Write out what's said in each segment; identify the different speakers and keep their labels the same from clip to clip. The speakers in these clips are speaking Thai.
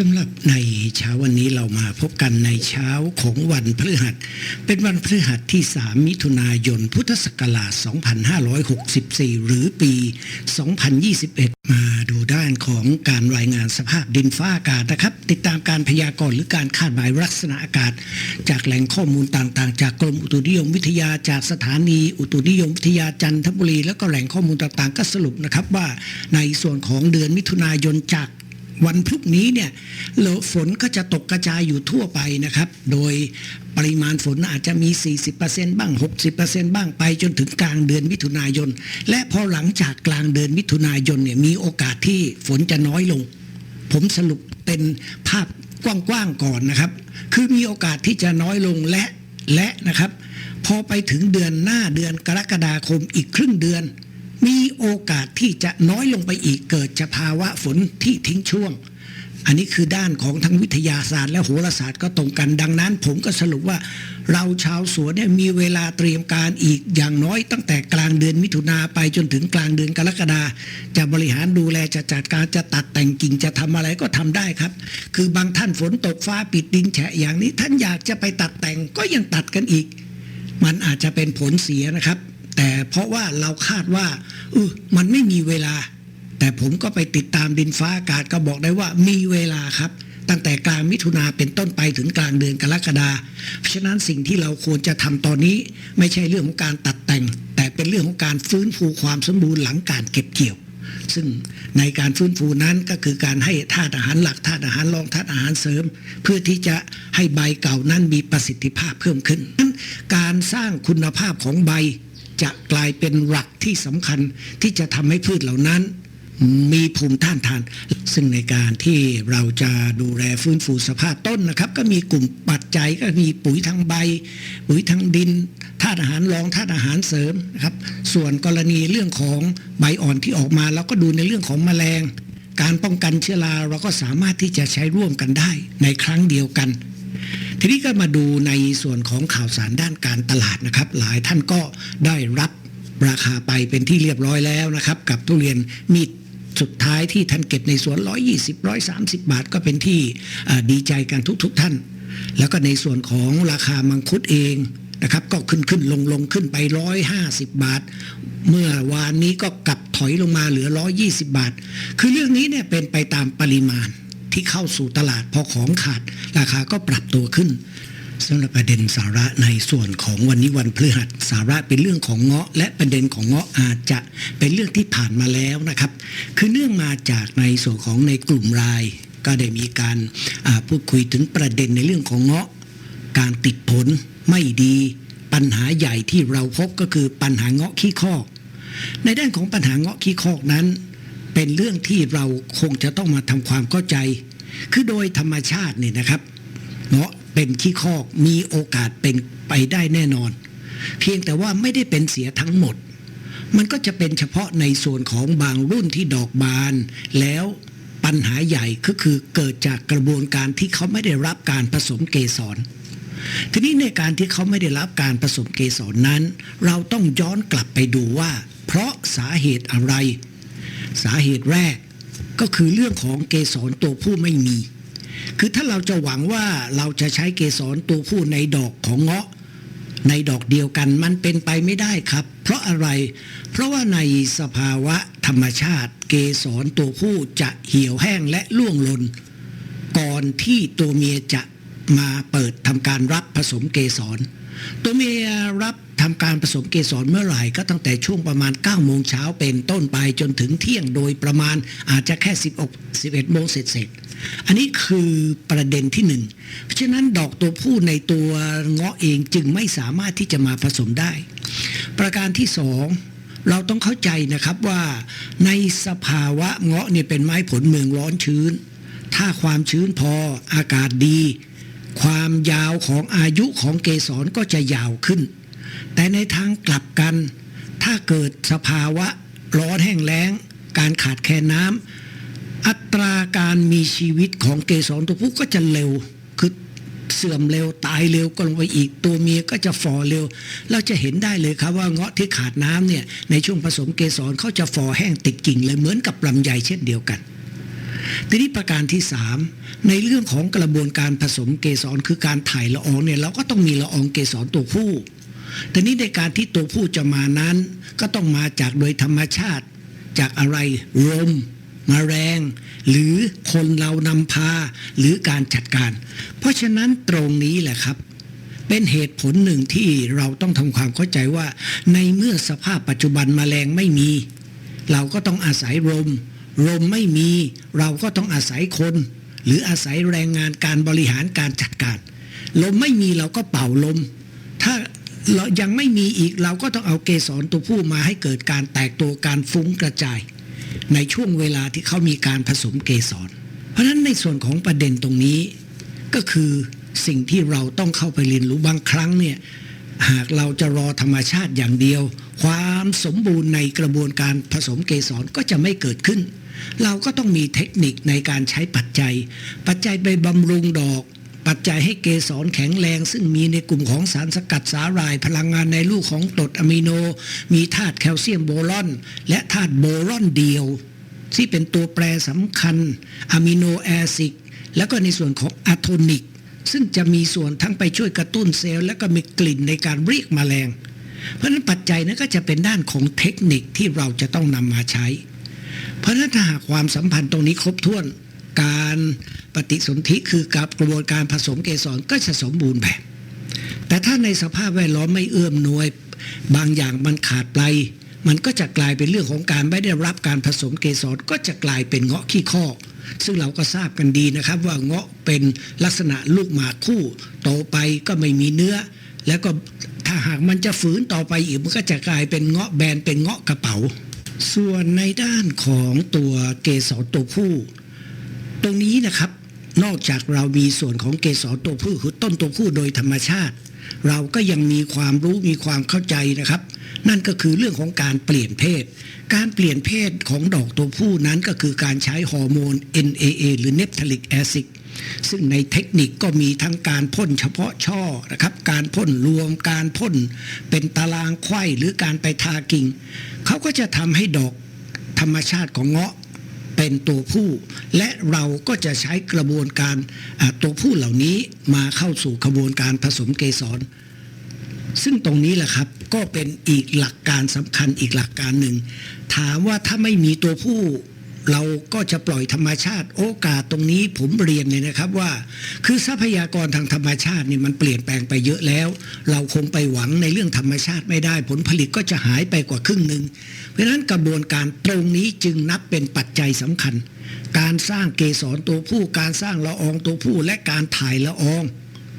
Speaker 1: สำหรับในเช้าวันนี้เรามาพบกันในเช้าของวันพฤหัส เป็นวันพฤหัสที่ 3 มิถุนายน พุทธศักราช 2564 หรือปี 2021 มาดูด้านของการรายงานสภาพดินฟ้าอากาศนะครับ ติดตามการพยากรณ์หรือการคาดหมายลักษณะอากาศ จากแหล่งข้อมูลต่างๆ จากกรมอุตุนิยมวิทยาจากสถานี อุตุนิยมวิทยาจันทบุรี แล้วก็แหล่งข้อมูลต่างๆ ก็สรุปนะครับว่าในส่วนของเดือนมิถุนายนจาก วันพรุ่งนี้เนี่ยฝนก็จะตกกระจายอยู่ทั่วไปนะครับ โดยปริมาณฝนอาจจะมี 40%บ้าง 60%บ้างไปจนถึงกลางเดือนมิถุนายน และพอหลังจากกลางเดือนมิถุนายนเนี่ยมีโอกาสที่ฝนจะน้อยลง ผมสรุปเป็นภาพกว้างๆก่อนนะครับ คือมีโอกาสที่จะน้อยลงและและนะครับ พอไปถึงเดือนหน้าเดือนกรกฎาคมอีกครึ่งเดือน มีโอกาสที่จะน้อยลงไปอีกเกิดจะภาวะฝนที่ทิ้งช่วง อันนี้คือด้านของทั้งวิทยาศาสตร์และโหราศาสตร์ก็ตรงกันดังนั้น ผมก็สรุปว่า เราชาวสวนเนี่ยมีเวลาเตรียมการอีกอย่างน้อยตั้งแต่กลางเดือนมิถุนาไปจนถึงกลางเดือนกรกฎาจะบริหารดูแลจะจัดการจะตัดแต่งกิ่งจะทำอะไรก็ทำได้ครับ คือบางท่านฝนตกฟ้าปิดดินแฉะอย่างนี้ท่านอยากจะไปตัดแต่งก็ยังตัดกันอีก มันอาจจะเป็นผลเสียนะครับ แต่เพราะว่าเราคาดว่าเออมันไม่มีเวลา แต่ผมก็ไปติดตามดินฟ้าอากาศก็บอกได้ว่ามีเวลาครับ ตั้งแต่กลางมิถุนาเป็นต้นไปถึงกลางเดือนกรกฎาเพราะฉะนั้นสิ่งที่เราควรจะทำตอนนี้ ไม่ใช่เรื่องของการตัดแต่ง แต่เป็นเรื่องของการฟื้นฟูความสมบูรณ์หลังการเก็บเกี่ยวซึ่งในการฟื้นฟูนั้นก็คือการให้ธาตุอาหารหลักธาตุอาหารรองธาตุอาหารเสริม เพื่อที่จะให้ใบเก่านั้นมีประสิทธิภาพเพิ่มขึ้น การสร้างคุณภาพของใบ จะกลายเป็นหลักที่สำคัญที่จะทำให้พืชเหล่านั้น มีภูมิต้านทาน ซึ่งในการที่เราจะดูแลฟื้นฟูสภาพต้นนะครับ ก็มีกลุ่มปัจจัยก็มีปุ๋ยทางใบ ปุ๋ยทางดินธาตุอาหารรองธาตุอาหารเสริมนะครับ ส่วนกรณีเรื่องของใบอ่อนที่ออกมาเราก็ดูในเรื่องของแมลง การป้องกันเชื้อราเราก็สามารถที่จะใช้ร่วมกันได้ในครั้งเดียวกัน ทีนี้ก็มาดูในส่วนของข่าวสารด้านการตลาดนะครับ หลายท่านก็ได้รับราคาไปเป็นที่เรียบร้อยแล้วนะครับ กับทุเรียนมีดสุดท้ายที่ท่านเก็บในสวน 120 130 บาทก็เป็นที่ดีใจกันทุกๆทท่าน แล้วก็ในส่วนของราคามังคุดเองนะครับ ก็ขึ้นขึ้นลงลงขึ้นไป 150 บาท เมื่อวานนี้ก็กลับถอยลงมาเหลือ 120 บาท คือเรื่องนี้เนี่ยเป็นไปตามปริมาณ ที่เข้าสู่ตลาดพอของขาด ราคาก็ปรับตัวขึ้นสำหรับประเด็นสาระในส่วนของวันนี้วันพฤหัสสาระเป็นเรื่องของเงาะ และประเด็นของเงาะอาจจะเป็นเรื่องที่ผ่านมาแล้วนะครับ คือเนื่องมาจากในส่วนของในกลุ่มราย ก็ได้มีการาพูดคุยถึงประเด็นในเรื่องของเงาะ การติดผลไม่ดี ปัญหาใหญ่ที่เราพบก็คือปัญหาเงาะขี้คอก ในด้านของปัญหาเงาะขี้คอกนั้น เป็นเรื่องที่เราคงจะต้องมาทำความเข้าใจ คือโดยธรรมชาติเนี่ยนะครับเงาะเป็นขี้คอกมีโอกาสเป็นไปได้แน่นอน เพียงแต่ว่าไม่ได้เป็นเสียทั้งหมด มันก็จะเป็นเฉพาะในส่วนของบางรุ่นที่ดอกบาน แล้วปัญหาใหญ่ก็คือเกิดจากกระบวนการที่เขาไม่ได้รับการผสมเกสรทีนี้ในการที่เขาไม่ได้รับการผสมเกสรนั้น เราต้องย้อนกลับไปดูว่า เพราะสาเหตุอะไร สาเหตุแรก ก็คือเรื่องของเกสรตัวผู้ไม่มี คือถ้าเราจะหวังว่าเราจะใช้เกสรตัวผู้ในดอกของเงาะ ในดอกเดียวกันมันเป็นไปไม่ได้ครับ เพราะอะไร เพราะว่าในสภาวะธรรมชาติ เกสรตัวผู้จะเหี่ยวแห้งและร่วงหล่นก่อนที่ตัวเมียจะมาเปิดทำการรับผสมเกสร ตัวเมียรับทำการผสมเกสรเมื่อไหร่ก็ตั้งแต่ช่วงประมาณ 9 โมงเช้าเป็นต้นไปจนถึงเที่ยงโดยประมาณอาจจะแค่ 10 11 โมงเสร็จๆอันนี้คือประเด็นที่หนึ่งเพราะฉะนั้นดอกตัวผู้ในตัวเงาะเองจึงไม่สามารถที่จะมาผสมได้ ประการที่สองเราต้องเข้าใจนะครับว่าในสภาวะเงาะเนี่ยเป็นไม้ผลเมืองร้อนชื้น ถ้าความชื้นพออากาศดี ความยาวของอายุของเกสรก็จะยาวขึ้น แต่ในทางกลับกัน ถ้าเกิดสภาวะร้อนแห้งแล้ง การขาดแคลนน้ำอัตราการมีชีวิตของเกสรตัวผู้ก็จะเร็วคือเสื่อมเร็วตายเร็วก็ลงไปอีก ตัวเมียก็จะฝ่อเร็ว เราจะเห็นได้เลยครับว่าเงาะที่ขาดน้ำเนี่ยในช่วงผสมเกสรเขาจะฝ่อแห้งติดกิ่งเลยเหมือนกับลำไยเช่นเดียวกัน ทีนี้ประการที่3 ในเรื่องของกระบวนการผสมเกสรคือการถ่ายละอองเนี่ยเราก็ต้องมีละอองเกสรตัวผู้แต่นี้ในการที่ตัวผู้จะมานั้น ก็ต้องมาจากโดยธรรมชาติ จากอะไรลมมแมลงหรือคนเรานำพาหรือการจัดการ เพราะฉะนั้นตรงนี้แหละครับ เป็นเหตุผลหนึ่งที่เราต้องทำความเข้าใจว่า ในเมื่อสภาพปัจจุบันมแมลงไม่มี เราก็ต้องอาศัยลมลมไม่มี เราก็ต้องอาศัยคน หรืออาศัยแรงงานการบริหารการจัดการ ลมไม่มีเราก็เป่าลม ถ้าเรายังไม่มีอีกเราก็ต้องเอาเกสรตัวผู้มาให้เกิดการแตกตัวการฟุ้งกระจาย ในช่วงเวลาที่เขามีการผสมเกสร เพราะฉะนั้นในส่วนของประเด็นตรงนี้ ก็คือสิ่งที่เราต้องเข้าไปเรียนรู้บางครั้งเนี่ยหากเราจะรอธรรมชาติอย่างเดียว ความสมบูรณ์ในกระบวนการผสมเกสรก็จะไม่เกิดขึ้น เราก็ต้องมีเทคนิคในการใช้ปัจจัย ปัจจัยไปบำรุงดอก ปัจจัยให้เกสรแข็งแรง ซึ่งมีในกลุ่มของสารสกัดสาหร่าย พลังงานในลูกของกรดอะมิโน มีธาตุแคลเซียมโบรอน และธาตุโบรอนเดียว ที่เป็นตัวแปรสำคัญอะมิโนแอซิดแล้วก็ในส่วนของอะโทนิก ซึ่งจะมีส่วนทั้งไปช่วยกระตุ้นเซลล์และก็มีกลิ่นในการเรียกแมลง เพราะฉะนั้นปัจจัยนั้นก็จะเป็นด้านของเทคนิคที่เราจะต้องนำมาใช้ เพราะฉะนั้นถ้าหากความสัมพันธ์ตรงนี้ครบถ้วนการปฏิสนธิคือกับกระบวนการผสมเกสรก็จะสมบูรณ์แบบ แต่ถ้าในสภาพแวดล้อมไม่เอื้อมหน่วย บางอย่างมันขาดไป มันก็จะกลายเป็นเรื่องของการไม่ได้รับการผสมเกสรก็จะกลายเป็นเงาะขี้ข้อ ซึ่งเราก็ทราบกันดีนะครับ ว่าเงาะเป็นลักษณะลูกหมากคู่โตไปก็ไม่มีเนื้อ แล้วก็ถ้าหากมันจะฝืนต่อไปอีกมันก็จะกลายเป็นเงาะแบนเป็นเงาะกระเป๋า ส่วนในด้านของตัวเกสรตัวผู้ ตรงนี้นะครับ นอกจากเรามีส่วนของเกสรตัวผู้คือต้นตัวผู้โดยธรรมชาติ เราก็ยังมีความรู้มีความเข้าใจนะครับ นั่นก็คือเรื่องของการเปลี่ยนเพศ การเปลี่ยนเพศของดอกตัวผู้นั้นก็คือการใช้ฮอร์โมน NAA หรือ Naphtalic acid ซึ่งในเทคนิคก็มีทั้งการพ่นเฉพาะช่อนะครับ การพ่นรวม การพ่นเป็นตารางไข้หรือการไปทากิ่ง เขาก็จะทำให้ดอกธรรมชาติของเงาะเป็นตัวผู้และเราก็จะใช้กระบวนการตัวผู้เหล่านี้มาเข้าสู่กระบวนการผสมเกสร ซึ่งตรงนี้แหละครับก็เป็นอีกหลักการสำคัญอีกหลักการหนึ่ง ถามว่าถ้าไม่มีตัวผู้ เราก็จะปล่อยธรรมชาติโอกาสตรงนี้ผมเรียนเลยนะครับว่า คือทรัพยากรทางธรรมชาตินี่มันเปลี่ยนแปลงไปเยอะแล้ว เราคงไปหวังในเรื่องธรรมชาติไม่ได้ ผลผลิตก็จะหายไปกว่าครึ่งหนึ่งเพราะฉะนั้นกระบวนการตรงนี้จึงนับเป็นปัจจัยสำคัญ การสร้างเกสรตัวผู้การสร้างละอองตัวผู้และการถ่ายละออง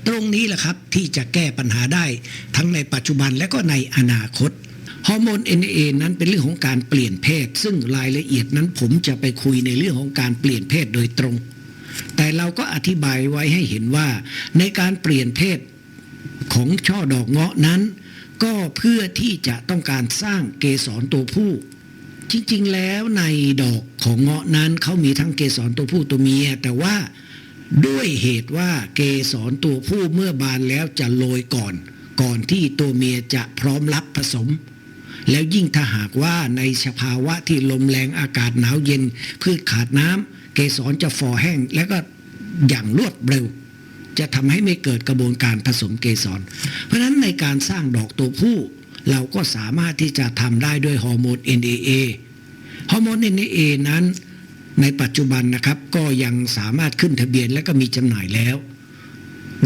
Speaker 1: ตรงนี้แหละครับที่จะแก้ปัญหาได้ทั้งในปัจจุบันและก็ในอนาคต ฮอร์โมน NA นั้นเป็นเรื่องของการเปลี่ยนเพศ ซึ่งรายละเอียดนั้นผมจะไปคุยในเรื่องของการเปลี่ยนเพศโดยตรง แต่เราก็อธิบายไว้ให้เห็นว่า ในการเปลี่ยนเพศของช่อดอกเงาะนั้น ก็เพื่อที่จะต้องการสร้างเกสรตัวผู้ จริงๆแล้วในดอกของเงาะนั้นเขามีทั้งเกสรตัวผู้ตัวเมีย แต่ว่าด้วยเหตุว่าเกสรตัวผู้เมื่อบานแล้วจะโรยก่อน ก่อนที่ตัวเมียจะพร้อมรับผสม แล้วยิ่งถ้าหากว่าในสภาวะที่ลมแรงอากาศหนาวเย็น พืชขาดน้ำเกสรจะฝ่อแห้ง แล้วก็อย่างรวดเร็ว จะทำให้ไม่เกิดกระบวนการผสมเกสร เพราะฉะนั้นในการสร้างดอกตัวผู้ เราก็สามารถที่จะทำได้ด้วยฮอร์โมน NAA ฮอร์โมน NAA นั้นในปัจจุบันนะครับก็ยังสามารถขึ้นทะเบียนและก็มีจำหน่ายแล้ว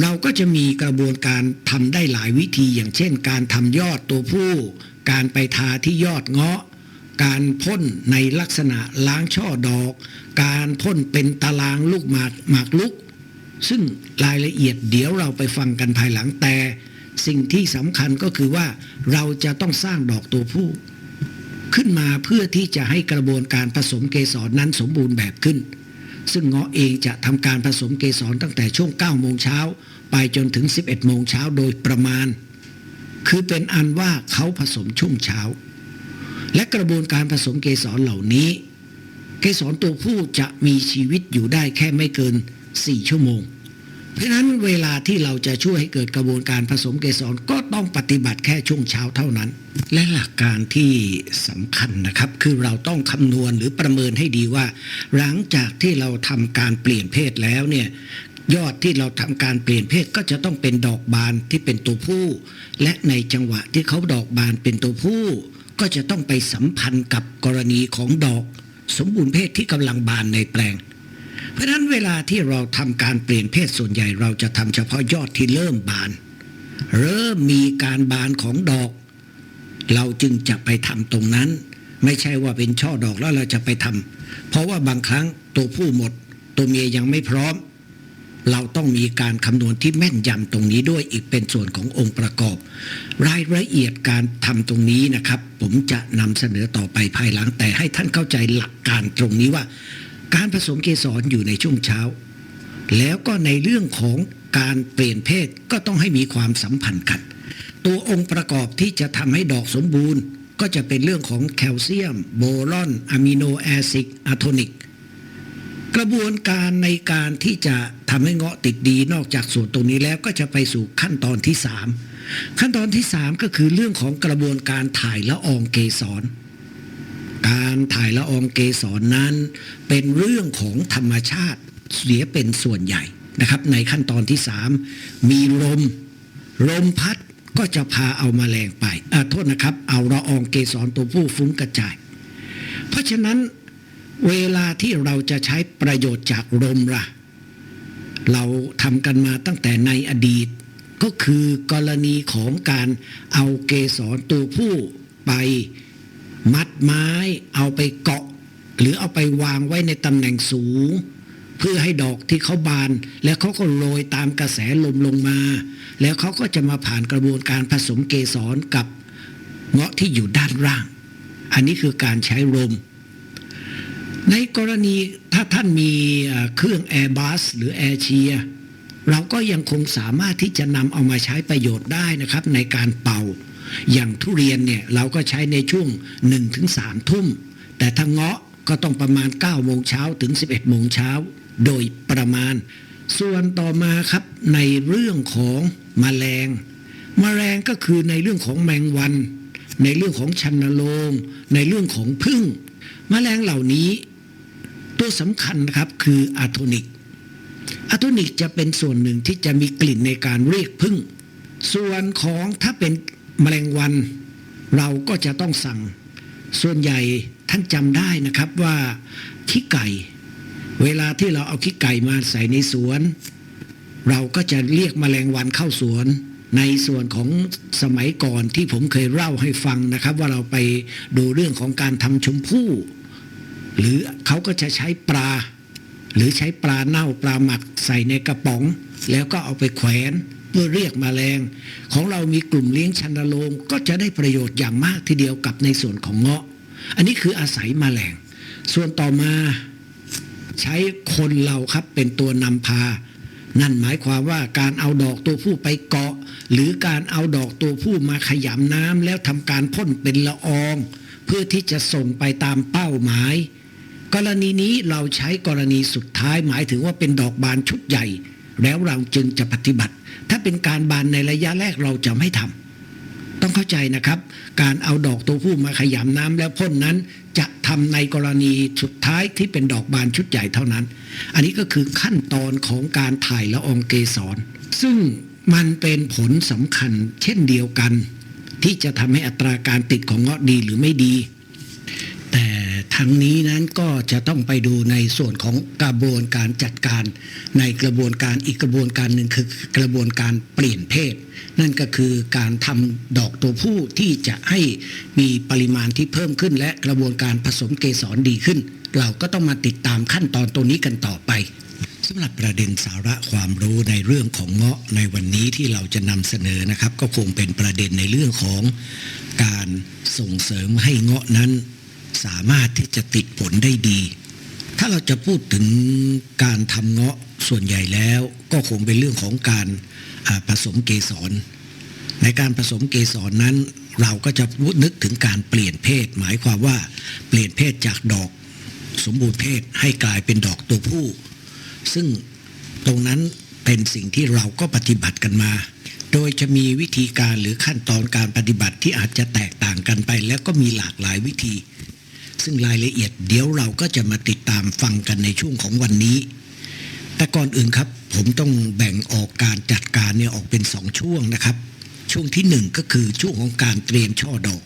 Speaker 1: เราก็จะมีกระบวนการทำได้หลายวิธีอย่างเช่น การทำยอดตัวผู้ การไปทาที่ยอดเงาะ การพ่นในลักษณะล้างช่อดอก การพ่นเป็นตารางลูกหมากหมากลุก ซึ่งรายละเอียดเดี๋ยวเราไปฟังกันภายหลังแต่สิ่งที่สำคัญก็คือว่าเราจะต้องสร้างดอกตัวผู้ ขึ้นมาเพื่อที่จะให้กระบวนการผสมเกสรนั้นสมบูรณ์แบบขึ้น ซึ่งเงาะเองจะทำการผสมเกสรตั้งแต่ช่วง9โมงเช้าไปจนถึง 11โมงเช้าโดยประมาณ คือเป็นอันว่าเขาผสมช่วงเช้า และกระบวนการผสมเกสรเหล่านี้ เกสรตัวผู้จะมีชีวิตอยู่ได้แค่ไม่เกิน 4 ชั่วโมง เพราะนั้นเวลาที่เราจะช่วยให้เกิดกระบวนการผสมเกสรก็ต้องปฏิบัติแค่ช่วงเช้าเท่านั้น และหลักการที่สำคัญนะครับ คือเราต้องคำนวณหรือประเมินให้ดีว่า หลังจากที่เราทำการเปลี่ยนเพศแล้วเนี่ย ยอดที่เราทำการเปลี่ยนเพศก็จะต้องเป็นดอกบานที่เป็นตัวผู้ และในจังหวะที่เขาดอกบานเป็นตัวผู้ ก็จะต้องไปสัมพันธ์กับกรณีของดอกสมบูรณ์เพศที่กำลังบานในแปลง เพราะฉะนั้นเวลาที่เราทำการเปลี่ยนเพศส่วนใหญ่เราจะทำเฉพาะยอดที่เริ่มบาน เริ่มมีการบานของดอก เราจึงจะไปทำตรงนั้น ไม่ใช่ว่าเป็นช่อดอกแล้วเราจะไปทำเพราะว่าบางครั้งตัวผู้หมด ตัวเมียยังไม่พร้อม เราต้องมีการคำนวณที่แม่นยำตรงนี้ด้วยอีกเป็นส่วนขององค์ประกอบ รายละเอียดการทำตรงนี้นะครับ ผมจะนำเสนอต่อไปภายหลังแต่ให้ท่านเข้าใจหลักการตรงนี้ว่า การผสมเกสรอยู่ในช่วงเช้า แล้วก็ในเรื่องของการเปลี่ยนเพศก็ต้องให้มีความสัมพันธ์กัน ตัวองค์ประกอบที่จะทำให้ดอกสมบูรณ์ ก็จะเป็นเรื่องของแคลเซียม โบรอนอะมิโนแอซิดอะโทนิก กระบวนการในการที่จะ ทำให้เงาะติดดีนอกจากส่วนตรงนี้แล้วก็จะไปสู่ขั้นตอนที่3ขั้นตอนที่3ก็คือเรื่องของกระบวนการถ่ายละอองเกสร การถ่ายละอองเกสรนั้น เป็นเรื่องของธรรมชาติเสียเป็นส่วนใหญ่นะครับ ในขั้นตอนที่3มีลมลมพัดก็จะพาเอามาแมลงไปอ่าโทษนะครับ เอาละอองเกสรตัวผู้ฟุ้งกระจาย เพราะฉะนั้นเวลาที่เราจะใช้ประโยชน์จากลมล่ะ เราทำกันมาตั้งแต่ในอดีต ก็คือกรณีของการเอาเกสรตัวผู้ไปมัดไม้ เอาไปเกาะ หรือเอาไปวางไว้ในตำแหน่งสูง เพื่อให้ดอกที่เขาบาน แล้วเขาก็โรยตามกระแสลมลงมา แล้วเขาก็จะมาผ่านกระบวนการผสมเกสรกับเงาะที่อยู่ด้านล่าง อันนี้คือการใช้ลม ในกรณีถ้าท่านมีเครื่อง Airbus หรือ Air c h e r เราก็ยังคงสามารถที่จะนำเอามาใช้ประโยชน์ได้นะครับ ในการเป่า อย่างทุเรียนเนี่ยเราก็ใช้ในช่วง 1-3ถึงทุ่ม แต่ถ้าเงาะก็ต้องประมาณ 9 โมงเช้าถึง 11 โมงเช้า โดยประมาณ ส่วนต่อมาครับในเรื่องของมแมลงแมลงก็คือในเรื่องของแมงวัน ในเรื่องของชันนโรงในเรื่องของพึ่งแมลงเหล่านี้ ตัวสำคัญนะครับคืออะโทนิกอะโทนิกจะเป็นส่วนหนึ่งที่จะมีกลิ่นในการเรียกพึ่ง ส่วนของถ้าเป็นแมลงวัน เราก็จะต้องสั่ง ส่วนใหญ่ท่านจำได้นะครับว่าขี้ไก่ เวลาที่เราเอาขี้ไก่มาใส่ในสวน เราก็จะเรียกแมลงวันเข้าสวนในส่วนของสมัยก่อนที่ผมเคยเล่าให้ฟังนะครับ ว่าเราไปดูเรื่องของการทำชมพู่ หรือเขาก็จะใช้ปลา หรือใช้ปลาเน่าปลาหมักใส่ในกระป๋อง แล้วก็เอาไปแขวนเพื่อเรียกมแมลง ของเรามีกลุ่มเลี้ยงชันโรงก็จะได้ประโยชน์อย่างมากทีเดียวกับในส่วนของเงาะ อันนี้คืออาศัยมแมลง ส่วนต่อมาใช้คนเราครับเป็นตัวนำพา นั่นหมายความว่าการเอาดอกตัวผู้ไปเกาะ หรือการเอาดอกตัวผู้มาขยำน้ำแล้วทำการพ่นเป็นละออง เพื่อที่จะส่งไปตามเป้าหมาย กรณีนี้เราใช้กรณีสุดท้ายหมายถึงว่าเป็นดอกบานชุดใหญ่ แล้วเราจึงจะปฏิบัติ ถ้าเป็นการบานในระยะแรกเราจะไม่ทำต้องเข้าใจนะครับ การเอาดอกตัวผู้มาขยำน้ำแล้วพ่นนั้น จะทำในกรณีสุดท้ายที่เป็นดอกบานชุดใหญ่เท่านั้น อันนี้ก็คือขั้นตอนของการถ่ายละอองเกสร ซึ่งมันเป็นผลสำคัญเช่นเดียวกัน ที่จะทำให้อัตราการติดของเงาะดีหรือไม่ดี แต่ ทั้งนี้นั้นก็จะต้องไปดูในส่วนของกระบวนการจัดการ ในกระบวนการอีกกระบวนการหนึ่งคือกระบวนการเปลี่ยนเพศ นั่นก็คือการทำดอกตัวผู้ที่จะให้มีปริมาณที่เพิ่มขึ้น และกระบวนการผสมเกสรดีขึ้น เราก็ต้องมาติดตามขั้นตอนตัวนี้กันต่อไปสำหรับประเด็นสาระความรู้ในเรื่องของเงาะในวันนี้ที่เราจะนำเสนอนะครับ ก็คงเป็นประเด็นในเรื่องของการส่งเสริมให้เงาะนั้น สามารถที่จะติดผลได้ดี ถ้าเราจะพูดถึงการทำเงาะส่วนใหญ่แล้วก็คงเป็นเรื่องของการผสมเกสร ในการผสมเกสรนั้น เราก็จะนึกถึงการเปลี่ยนเพศ หมายความว่าเปลี่ยนเพศจากดอกสมบูรณ์เพศให้กลายเป็นดอกตัวผู้ ซึ่งตรงนั้นเป็นสิ่งที่เราก็ปฏิบัติกันมา โดยจะมีวิธีการหรือขั้นตอนการปฏิบัติที่อาจจะแตกต่างกันไป แล้วก็มีหลากหลายวิธี ซึ่งรายละเอียดเดี๋ยวเราก็จะมาติดตามฟังกันในช่วงของวันนี้ แต่ก่อนอื่นครับ ผมต้องแบ่งออกการจัดการเนี่ยออกเป็นสองช่วงนะครับ ช่วงที่หนึ่งก็คือช่วงของการเตรียมช่อดอก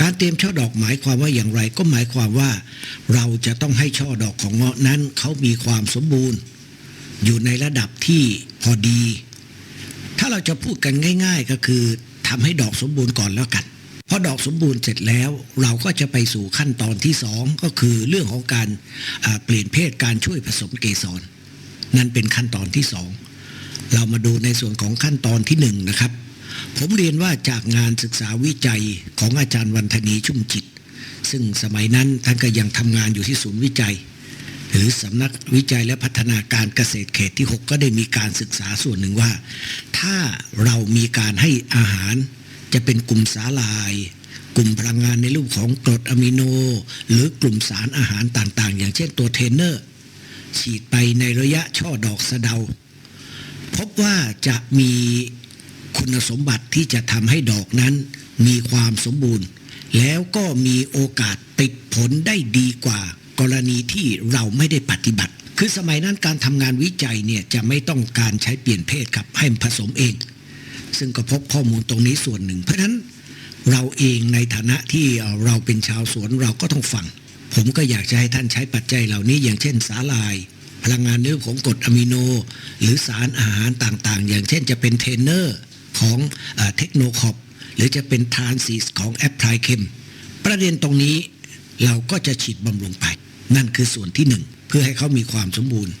Speaker 1: การเตรียมช่อดอกหมายความว่าอย่างไรก็หมายความว่า เราจะต้องให้ช่อดอกของเงาะนั้นเขามีความสมบูรณ์ อยู่ในระดับที่พอดี ถ้าเราจะพูดกันง่าย ๆ ก็คือทำให้ดอกสมบูรณ์ก่อนแล้วกัน พอดอกสมบูรณ์เสร็จแล้วเราก็จะไปสู่ขั้นตอนที่สองก็คือเรื่องของการเปลี่ยนเพศการช่วยผสมเกสรนั่นเป็นขั้นตอนที่สองเรามาดูในส่วนของขั้นตอนที่หนึ่งนะครับ ผมเรียนว่าจากงานศึกษาวิจัยของอาจารย์วันธนีชุ่มจิต ซึ่งสมัยนั้นท่านก็ยังทำงานอยู่ที่ศูนย์วิจัย หรือสำนักวิจัยและพัฒนาการเกษตรเขตที่ 6 ก็ได้มีการศึกษาส่วนหนึ่งว่า ถ้าเรามีการให้อาหาร จะเป็นกลุ่มสาลาย กลุ่มพลังงานในรูปของกรดอะมิโน หรือกลุ่มสารอาหารต่างๆ อย่างเช่นตัวเทนเนอร์ ฉีดไปในระยะช่อดอกสะเดา พบว่าจะมีคุณสมบัติที่จะทำให้ดอกนั้นมีความสมบูรณ์ แล้วก็มีโอกาสติดผลได้ดีกว่ากรณีที่เราไม่ได้ปฏิบัติ คือสมัยนั้นการทำงานวิจัยเนี่ยจะไม่ต้องการใช้เปลี่ยนเพศครับให้ผสมเอง ซึ่งก็พบข้อมูลตรงนี้ส่วนหนึ่ง เพราะฉะนั้นเราเองในฐานะที่เราเป็นชาวสวนเราก็ต้องฟัง ผมก็อยากจะให้ท่านใช้ปัจจัยเหล่านี้ อย่างเช่นสาลาย พลังงานนเรื่องของกรดอะมิโน หรือสารอาหารต่างๆ อย่างเช่นจะเป็นเทรนเนอร์ของเทคโนคอปหรือจะเป็นทานซิสของแอปพลายเคมประเด็นตรงนี้เราก็จะฉีดบำรุงไป นั่นคือส่วนที่หนึ่งเพื่อให้เขามีความสมบูรณ์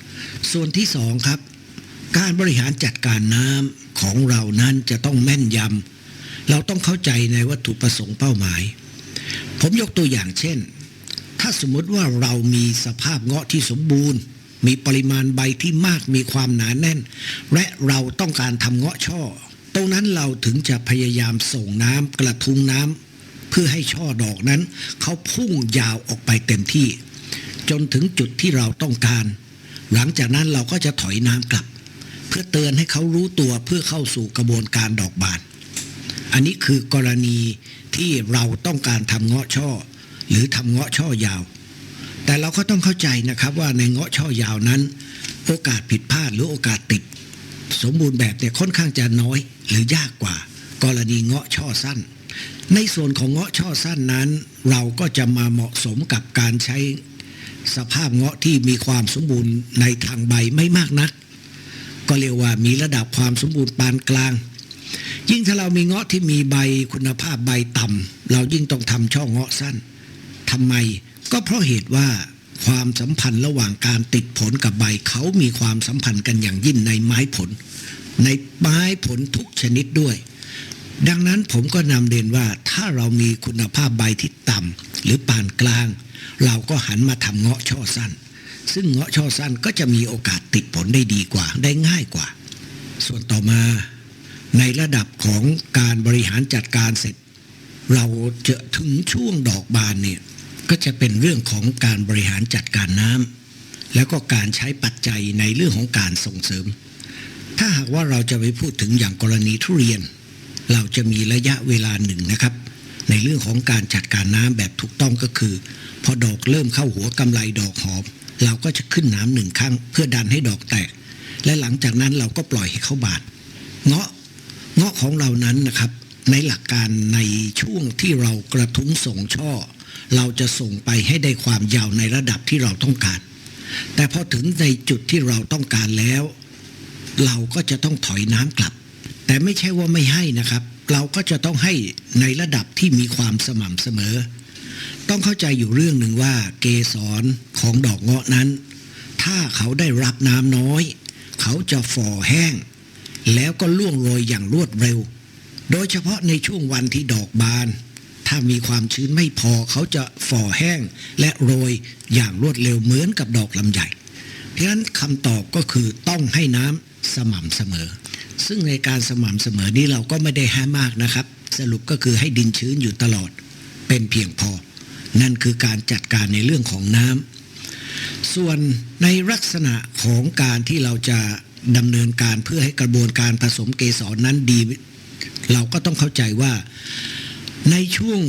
Speaker 1: ส่วนที่สองครับ การบริหารจัดการน้ำ ของเรานั้นจะต้องแม่นยำเราต้องเข้าใจในวัตถุประสงค์เป้าหมาย ผมยกตัวอย่างเช่น ถ้าสมมติว่าเรามีสภาพเงาะที่สมบูรณ์ มีปริมาณใบที่มากมีความหนาแน่น และเราต้องการทำเงาะช่อ ตรงนั้นเราถึงจะพยายามส่งน้ำกระทุ้งน้ำเพื่อให้ช่อดอกนั้น เขาพุ่งยาวออกไปเต็มที่ จนถึงจุดที่เราต้องการ หลังจากนั้นเราก็จะถอยน้ำกลับ พื่อเตือนให้เขารู้ตัวเพื่อเข้าสู่กระบวนการดอกบาน อันนี้คือกรณีที่เราต้องการทำเงาะช่อ หรือทำเงาะช่อยาว แต่เราก็ต้องเข้าใจนะครับว่าในเงาะช่อยาวนั้น โอกาสผิดพลาดหรือโอกาสติด สมบูรณ์แบบเนี่ยค่อนข้างจะน้อยหรือยากกว่า กรณีเงาะช่อสั้น ในส่วนของเงาะช่อสั้นนั้น เราก็จะมาเหมาะสมกับการใช้สภาพเงาะที่มีความสมบูรณ์ในทางใบไม่มากนัก ก็เรียกว่ามีระดับความสมบูรณ์ปานกลาง ยิ่งถ้าเรามีเงาะที่มีใบคุณภาพใบต่ำเรายิ่งต้องทำช่องเงาะสั้นทำไมก็เพราะเหตุว่าความสัมพันธ์ระหว่างการติดผลกับใบเขามีความสัมพันธ์กันอย่างยิ่งในไม้ผล ในไม้ผลทุกชนิดด้วย ดังนั้นผมก็นำเรียนว่าถ้าเรามีคุณภาพใบที่ต่ำหรือปานกลาง เราก็หันมาทำเงาะช่อสั้น ซึ่งเงาะช่อสั้นก็จะมีโอกาสติดผลได้ดีกว่า ได้ง่ายกว่า ส่วนต่อมาในระดับของการบริหารจัดการเสร็จ เราจะถึงช่วงดอกบานเนี่ยก็จะเป็นเรื่องของการบริหารจัดการน้ำแล้วก็การใช้ปัจจัยในเรื่องของการส่งเสริม ถ้าหากว่าเราจะไปพูดถึงอย่างกรณีทุเรียน เราจะมีระยะเวลาหนึ่งนะครับ ในเรื่องของการจัดการน้ำแบบถูกต้องก็คือ พอดอกเริ่มเข้าหัวกำไลดอกหอม เราก็จะขึ้นน้ำหนึ่งครั้ง เพื่อดันให้ดอกแตก และหลังจากนั้นเราก็ปล่อยให้เขาบานเงาะเงาะของเรานั้นนะครับ ในหลักการในช่วงที่เรากระทุ้งส่งช่อ เราจะส่งไปให้ได้ความยาวในระดับที่เราต้องการ แต่พอถึงในจุดที่เราต้องการแล้ว เราก็จะต้องถอยน้ำกลับ แต่ไม่ใช่ว่าไม่ให้นะครับ เราก็จะต้องให้ในระดับที่มีความสม่ำเสมอ ต้องเข้าใจอยู่เรื่องหนึ่งว่าเกสรของดอกเงาะนั้น ถ้าเขาได้รับน้ำน้อย เขาจะฝ่อแห้ง แล้วก็ล่วงโรยอย่างรวดเร็ว โดยเฉพาะในช่วงวันที่ดอกบาน ถ้ามีความชื้นไม่พอเขาจะฝ่อแห้งและโรยอย่างรวดเร็วเหมือนกับดอกลำไยเพราะฉะนั้นคำตอบก็คือต้องให้น้ำสม่ำเสมอ ซึ่งในการสม่ำเสมอนี้เราก็ไม่ได้ให้มากนะครับ สรุปก็คือให้ดินชื้นอยู่ตลอด เป็นเพียงพอ นั่นคือการจัดการในเรื่องของน้ำส่วนในลักษณะของการที่เราจะดำเนินการเพื่อให้กระบวนการผสมเกสรนั้นดี เราก็ต้องเข้าใจว่าในช่วง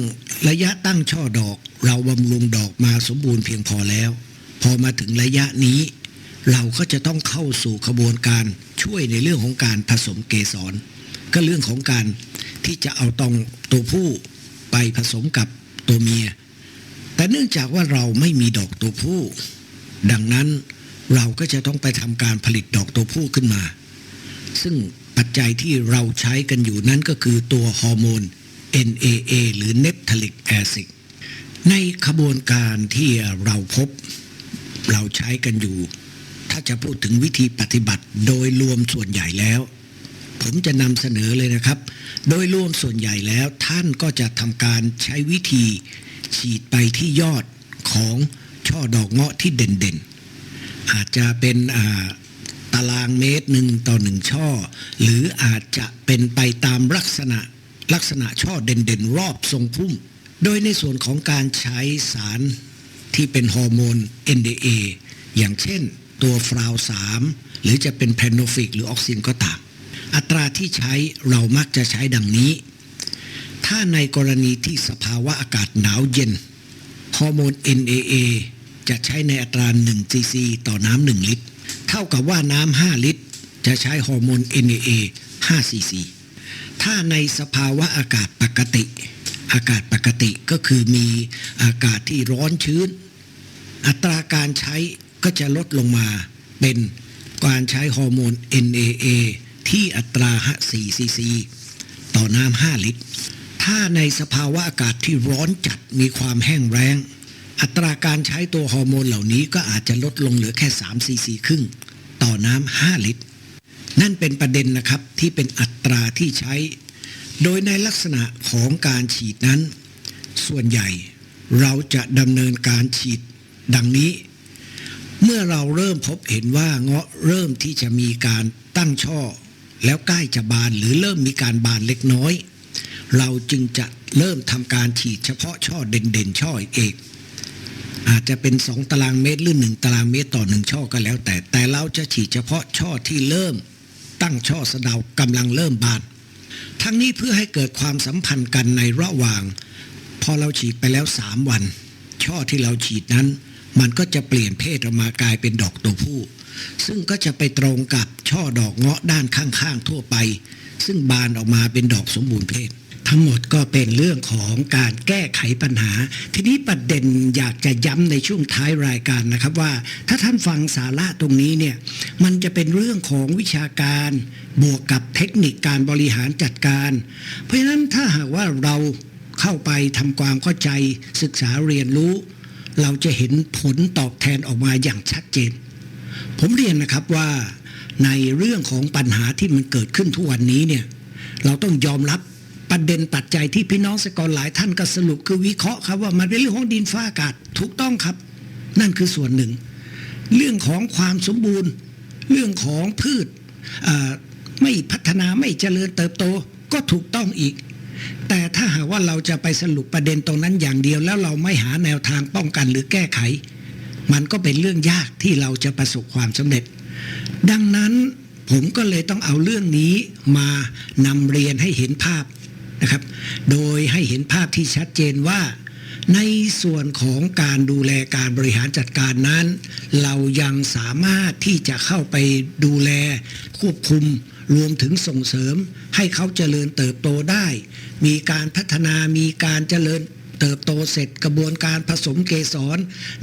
Speaker 1: ระยะตั้งช่อดอก เราบำรุงดอกมาสมบูรณ์เพียงพอแล้ว พอมาถึงระยะนี้ เราก็จะต้องเข้าสู่ขบวนการช่วยในเรื่องของการผสมเกสร ก็เรื่องของการที่จะเอาตองตัวผู้ไปผสมกับตัวเมีย แต่เนื่องจากว่าเราไม่มีดอกตัวผู้ ดังนั้นเราก็จะต้องไปทำการผลิตดอกตัวผู้ขึ้นมา ซึ่งปัจจัยที่เราใช้กันอยู่นั้นก็คือตัวฮอร์โมน NAA หรือ n e p t a l i c acid ในขบวนการที่เราพบ เราใช้กันอยู่ ถ้าจะพูดถึงวิธีปฏิบัติโดยรวมส่วนใหญ่แล้ว ผมจะนำเสนอเลยนะครับ โดยรวมส่วนใหญ่แล้วท่านก็จะทำการใช้วิธี ฉีดไปที่ยอดของช่อดอกเงาะที่เด่นๆ อาจจะเป็นตารางเมตรหนึ่งต่อหนึ่งช่อ หรืออาจจะเป็นไปตามลักษณะลักษณะช่อเด่นๆ รอบทรงพุ่ม โดยในส่วนของการใช้สารที่เป็นฮอร์โมน NDA อย่างเช่นตัวฟราว3หรือจะเป็นแพนโนฟิกหรือออกซินก็ตาม อัตราที่ใช้เรามักจะใช้ดังนี้ ถ้าในกรณีที่สภาวะอากาศหนาวเย็น ฮอร์โมน NAA จะใช้ในอัตรา1 cc ต่อน้ำ1ลิตร เท่ากับว่าน้ำ5ลิตร จะใช้ฮอร์โมน NAA 5 cc ถ้าในสภาวะอากาศปกติ อากาศปกติก็คือมีอากาศที่ร้อนชื้น อัตราการใช้ก็จะลดลงมาเป็นการใช้ฮอร์โมน NAA ที่อัตรา4 cc ต่อน้ำ5ลิตร ถ้าในสภาวะอากาศที่ร้อนจัดมีความแห้งแล้งอัตราการใช้ตัวฮอร์โมนเหล่านี้ก็อาจจะลดลงเหลือแค่3 cc ครึ่ง ต่อน้ำ5ลิตร นั่นเป็นประเด็นนะครับที่เป็นอัตราที่ใช้ โดยในลักษณะของการฉีดนั้น ส่วนใหญ่เราจะดำเนินการฉีดดังนี้ เมื่อเราเริ่มพบเห็นว่าเงาะเริ่มที่จะมีการตั้งช่อ แล้วใกล้จะบานหรือเริ่มมีการบานเล็กน้อย เราจึงจะเริ่มทำการฉีดเฉพาะช่อเด่นๆช่อเอกอาจจะเป็น 2 ตารางเมตรหรือ1ตารางเมตรต่อ 1 ช่อก็แล้วแต่ แต่เราจะฉีดเฉพาะช่อที่เริ่ม ตั้งช่อสะเดากำลังเริ่มบาน ทั้งนี้เพื่อให้เกิดความสัมพันธ์กันในระหว่าง พอเราฉีดไปแล้ว 3 วัน ช่อที่เราฉีดนั้น มันก็จะเปลี่ยนเพศออกมากลายเป็นดอกตัวผู้ ซึ่งก็จะไปตรงกับช่อดอกเงาะด้านข้างๆทั่วไป ซึ่งบานออกมาเป็นดอกสมบูรณ์เพศ ทั้งหมดก็เป็นเรื่องของการแก้ไขปัญหา ทีนี้ประเด็นอยากจะย้ำในช่วงท้ายรายการนะครับว่า ถ้าท่านฟังสาระตรงนี้เนี่ยมันจะเป็นเรื่องของวิชาการบวกกับเทคนิคการบริหารจัดการ เพราะฉะนั้นถ้าหากว่าเราเข้าไปทำความเข้าใจศึกษาเรียนรู้ เราจะเห็นผลตอบแทนออกมาอย่างชัดเจน ผมเรียนนะครับว่าในเรื่องของปัญหาที่มันเกิดขึ้นทุกวันนี้เนี่ยเราต้องยอมรับ ประเด็นปัจจัยที่พี่น้องสกอรหลายท่านก็สรุปคือวิเคราะห์ครับว่ามันเป็นเรื่องของดินฟ้าอากาศถูกต้องครับ นั่นคือส่วนหนึ่ง เรื่องของความสมบูรณ์ เรื่องของพืชไม่พัฒนาไม่เจริญเติบโตก็ถูกต้องอีก แต่ถ้าหากว่าเราจะไปสรุปประเด็นตรงนั้นอย่างเดียว แล้วเราไม่หาแนวทางป้องกันหรือแก้ไข มันก็เป็นเรื่องยากที่เราจะประสบความสำเร็จ ดังนั้นผมก็เลยต้องเอาเรื่องนี้มานำเรียนให้เห็นภาพ นะครับ โดยให้เห็นภาพที่ชัดเจนว่า ในส่วนของการดูแลการบริหารจัดการนั้น เรายังสามารถที่จะเข้าไปดูแลควบคุมรวมถึงส่งเสริมให้เขาเจริญเติบโตได้ มีการพัฒนามีการเจริญเติบโตเสร็จกระบวนการผสมเกสร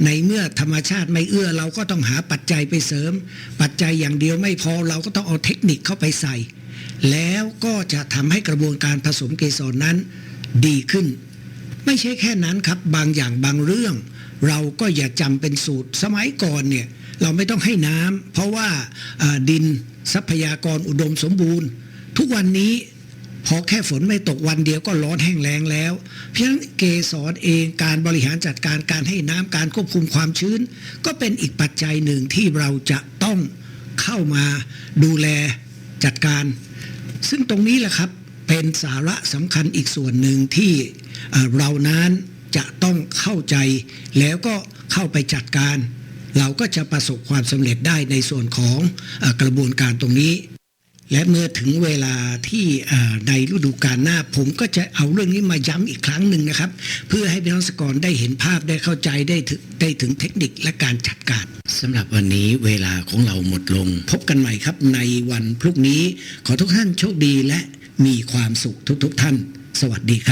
Speaker 1: ในเมื่อธรรมชาติไม่เอื้อเราก็ต้องหาปัจจัยไปเสริม ปัจจัยอย่างเดียวไม่พอเราก็ต้องเอาเทคนิคเข้าไปใส่ แล้วก็จะทำให้กระบวนการผสมเกสรนั้นดีขึ้น ไม่ใช่แค่นั้นครับบางอย่างบางเรื่อง เราก็อย่าจำเป็นสูตรสมัยก่อนเนี่ยเราไม่ต้องให้น้ำเพราะว่าดินทรัพยากรอุดมสมบูรณ์ ทุกวันนี้พอแค่ฝนไม่ตกวันเดียวก็ร้อนแห้งแล้งแล้ว เพราะฉะนั้นเกสรเองการบริหารจัดการการให้น้ำการควบคุมความชื้น ก็เป็นอีกปัจจัยหนึ่งที่เราจะต้องเข้ามาดูแล จัดการ ซึ่งตรงนี้แหละครับเป็นสาระสำคัญอีกส่วนหนึ่งที่เรานั้นจะต้องเข้าใจแล้วก็เข้าไปจัดการ เราก็จะประสบความสำเร็จได้ในส่วนของอกระบวนการตรงนี้ และเมื่อถึงเวลาที่ในฤดูกาลหน้า ผมก็จะเอาเรื่องนี้มาย้ำอีกครั้งหนึ่งนะครับ เพื่อให้พี่น้องสกรได้เห็นภาพได้เข้าใจได้ถึงได้ถึงเทคนิคและการจัดการสำหรับวันนี้เวลาของเราหมดลง พบกันใหม่ครับในวันพรุ่งนี้ ขอทุกท่านโชคดีและมีความสุขทุกๆท่าน สวัสดีครับ